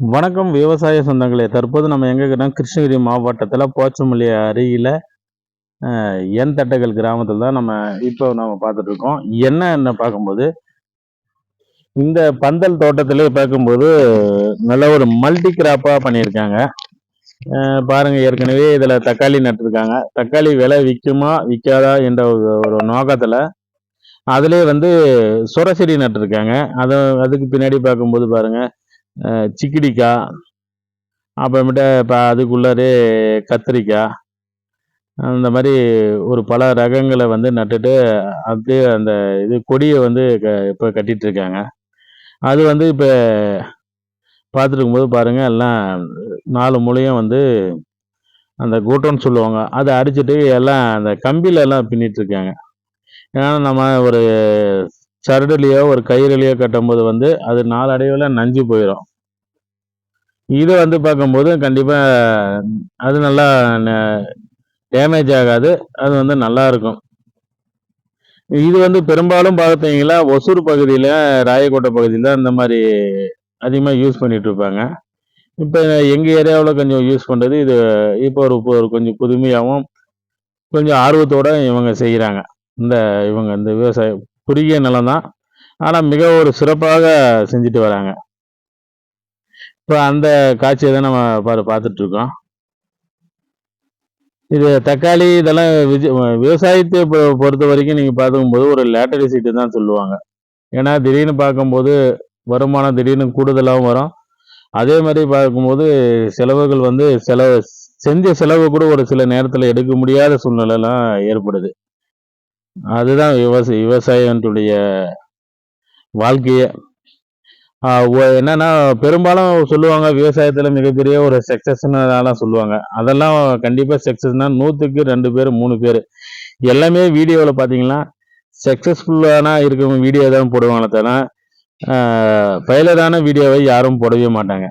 வணக்கம் விவசாய சொந்தங்களே. தற்போது நம்ம எங்கே இருக்கிறோம்? கிருஷ்ணகிரி மாவட்டத்தில் போச்சமல்லி அருகில் என் தட்டைகள் கிராமத்தில் தான் நம்ம இப்போ நம்ம பார்த்துட்ருக்கோம் என்னன்னு என்ன என்ன பார்க்கும்போது இந்த பந்தல் தோட்டத்திலே பார்க்கும்போது நல்ல ஒரு மல்டி கிராப்பாக பண்ணியிருக்காங்க. பாருங்கள் ஏற்கனவே இதில் தக்காளி நட்டிருக்காங்க. தக்காளி விலை விற்குமா விற்காதா என்ற ஒரு ஒரு நோக்கத்தில் அதிலே வந்து சுர நட்டிருக்காங்க. அதை அதுக்கு பின்னாடி பார்க்கும்போது பாருங்கள் சிக்கிடிக்காய் அப்புறமேட்டு இப்போ அதுக்குள்ளாரே கத்திரிக்காய் அந்த மாதிரி ஒரு பல ரகங்களை வந்து நட்டுட்டு அப்படியே அந்த இது கொடியை வந்து க இப்போ கட்டிகிட்ருக்காங்க அது வந்து இப்போ பார்த்துருக்கும்போது பாருங்கள் எல்லாம் நாலு மூலையும் வந்து அந்த கூட்டம்னு சொல்லுவாங்க. அதை அடிச்சிட்டு எல்லாம் அந்த கம்பியில எல்லாம் பின்னிட்டு இருக்காங்க ஏன்னா நம்ம ஒரு சரடுலையோ ஒரு கயிறுலையோ கட்டும்போது வந்து அது நாளடைவில் நஞ்சு போயிடும் இது வந்து பார்க்கும்போது கண்டிப்பாக அது நல்லா டேமேஜ் ஆகாது. அது வந்து நல்லா இருக்கும். இது வந்து பெரும்பாலும் பார்த்தீங்களா ஒசூர் பகுதியில் ராயக்கோட்டை பகுதியில் இந்த மாதிரி அதிகமாக யூஸ் பண்ணிட்டு இருப்பாங்க. இப்போ எங்கள் ஏரியாவில் கொஞ்சம் யூஸ் பண்ணுறது இது இப்போ ஒரு ஒரு கொஞ்சம் புதுமையாகவும் கொஞ்சம் ஆர்வத்தோட இவங்க செய்கிறாங்க இந்த இவங்க இந்த விவசாயம் குறுகிய நிலம் தான் ஆனால் மிக ஒரு சிறப்பாக செஞ்சுட்டு வராங்க. இப்போ அந்த காட்சியை தான் நம்ம பாரு பார்த்துட்டு இருக்கோம். இது தக்காளி இதெல்லாம் விஜ விவசாயத்தை பொறுத்த வரைக்கும் நீங்கள் பார்க்கும்போது ஒரு லேட்டரி சீட்டு தான் சொல்லுவாங்க. ஏன்னா திடீர்னு பார்க்கும்போது வருமானம் திடீர்னு கூடுதலாகவும் வரும். அதே மாதிரி பார்க்கும்போது செலவுகள் வந்து செலவு செஞ்ச செலவு கூட ஒரு சில நேரத்தில் எடுக்க முடியாத சூழ்நிலைலாம் ஏற்படுது. அதுதான் விவசாய விவசாயத்துடைய வாழ்க்கையே. என்னன்னா பெரும்பாலும் சொல்லுவாங்க விவசாயத்துல மிகப்பெரிய ஒரு சக்சஸ்னாலாம் சொல்லுவாங்க. அதெல்லாம் கண்டிப்பா சக்சஸ்னா நூத்துக்கு ரெண்டு பேர் மூணு பேர். எல்லாமே வீடியோவில் பார்த்தீங்கன்னா சக்சஸ்ஃபுல்லான இருக்கவங்க வீடியோ தான் போடுவாங்களே தவிர ஃபெயிலரான வீடியோவை யாரும் போடவே மாட்டாங்க.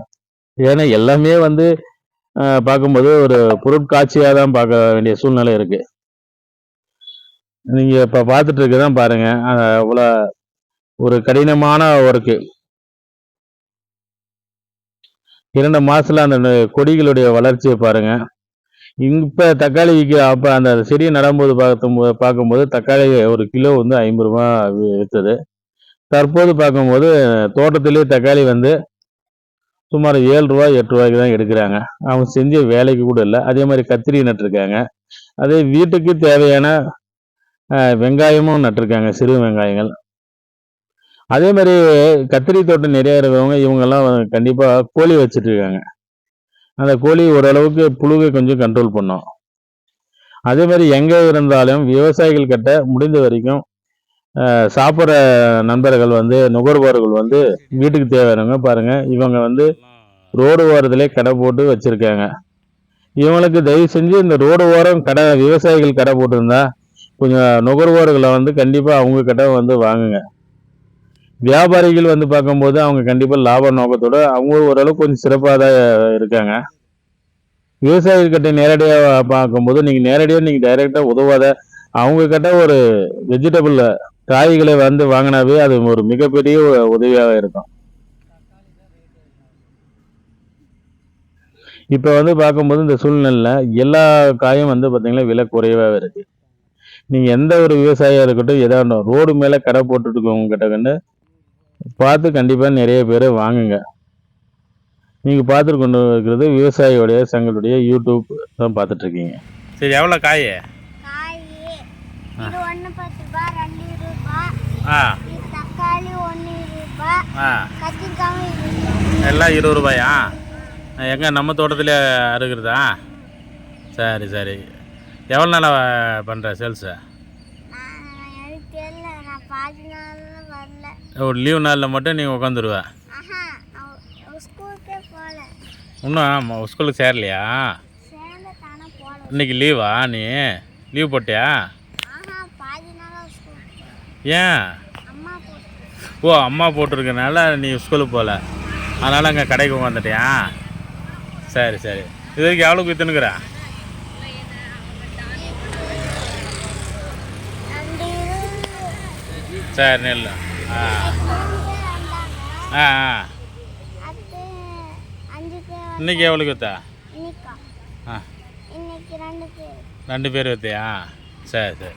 ஏன்னா எல்லாமே வந்து பார்க்கும்போது ஒரு பொருட்காட்சியாக தான் பார்க்க வேண்டிய சூழ்நிலை இருக்குது நீங்கள் இப்போ பார்த்துட்டு இருக்கதான் பாருங்க. அவ்வளோ ஒரு கடினமான ஒர்க்கு இரண்டு மாசத்துல அந்த கொடிகளுடைய வளர்ச்சியை பாருங்க. இப்ப தக்காளி விற்க அப்போ அந்த செடியை நடும்போது பார்க்கும்போது பார்க்கும்போது தக்காளி ஒரு கிலோ வந்து ஐம்பது ரூபா வி- தற்போது பார்க்கும்போது தோட்டத்திலே தக்காளி வந்து சுமார் ஏழு ரூபா எட்டு ரூபாய்க்கு தான் எடுக்கிறாங்க. அவங்க செஞ்ச வேலைக்கு கூட இல்லை. அதே மாதிரி கத்திரி நட்டிருக்காங்க. அதே வீட்டுக்கு தேவையான வெங்காயமும் நட்டிருக்காங்க சிறு வெங்காயங்கள். அதே மாதிரி கத்திரி தோட்டம் நிறையா இருக்கிறவங்க இவங்கெல்லாம் கண்டிப்பாக கோழி வச்சுட்ருக்காங்க. இருக்காங்க அந்த கோழி ஓரளவுக்கு புழுவை கொஞ்சம் கண்ட்ரோல் பண்ணும். அதே மாதிரி எங்கே இருந்தாலும் விவசாயிகள் கிட்ட முடிந்த வரைக்கும் சாப்பிட்ற நண்பர்கள் வந்து நுகர்வோர்கள் வந்து வீட்டுக்கு தேவையானவங்க பாருங்க. இவங்க வந்து ரோடு ஓரத்திலே கடை போட்டு வச்சுருக்காங்க. இவங்களுக்கு தயவு செஞ்சு இந்த ரோடு ஓரம் கடை விவசாயிகள் கடை போட்டிருந்தா கொஞ்சம் நுகர்வோர்களை வந்து கண்டிப்பாக அவங்கக்கிட்ட வந்து வாங்குங்க. வியாபாரிகள் வந்து பார்க்கும்போது அவங்க கண்டிப்பாக லாப நோக்கத்தோட அவங்க ஓரளவுக்கு கொஞ்சம் சிறப்பாக தான் இருக்காங்க. விவசாயிகள் நேரடியாக பார்க்கும்போது நீங்கள் நேரடியாக நீங்கள் டைரெக்டாக உதவாத அவங்கக்கிட்ட ஒரு வெஜிடபிள் காய்களை வந்து வாங்கினாவே அது ஒரு மிகப்பெரிய உதவியாக இருக்கும். இப்போ வந்து பார்க்கும்போது இந்த சூழ்நிலையில் எல்லா காயும் வந்து பார்த்திங்கன்னா விலை குறைவாகவே இருக்குது நீங்கள் எந்த ஒரு விவசாயியாக இருக்கட்டும் ஏதாவது ரோடு மேலே கடை போட்டுட்டு இருக்கவங்க கிட்ட கண்டு பார்த்து கண்டிப்பாக நிறைய பேர் வாங்குங்க. நீங்கள் பார்த்துட்டு கொண்டு இருக்கிறது விவசாயியோடைய சங்களுடைய யூடியூப் தான் பார்த்துட்டு இருக்கீங்க சரி எவ்வளோ காய்? ஆ. எல்லாம் இருபது ரூபாயா? எங்கே நம்ம தோட்டத்தில் அறுக்கிறதா? சரி சரி. எவ்வளோ நாளாக பண்ணுற சேல்ஸு ஒரு லீவ் நாளில் மட்டும் நீங்கள் உட்காந்துருவ இன்னும் ஸ்கூலுக்கு சேரலையா? இன்னைக்கு லீவா நீ? லீவ் போட்டியா? ஏன்? ஓ அம்மா போட்டிருக்கனால நீ ஸ்கூலுக்கு போகல அதனால் அங்கே கடைக்கு உட்காந்துட்டியா சரி சரி. இது வரைக்கும் எவ்வளோக்கு விற்றுனுக்குற ரெண்டு இருபது சரி நெல். ஆ. ஆ ஆ. இன்னைக்கு எவ்வளோக்கு வித்தா இன்னைக்கா. ஆ. இன்னைக்கு ரெண்டு பேர். ரெண்டு பேர் வித்தியா சரி சரி.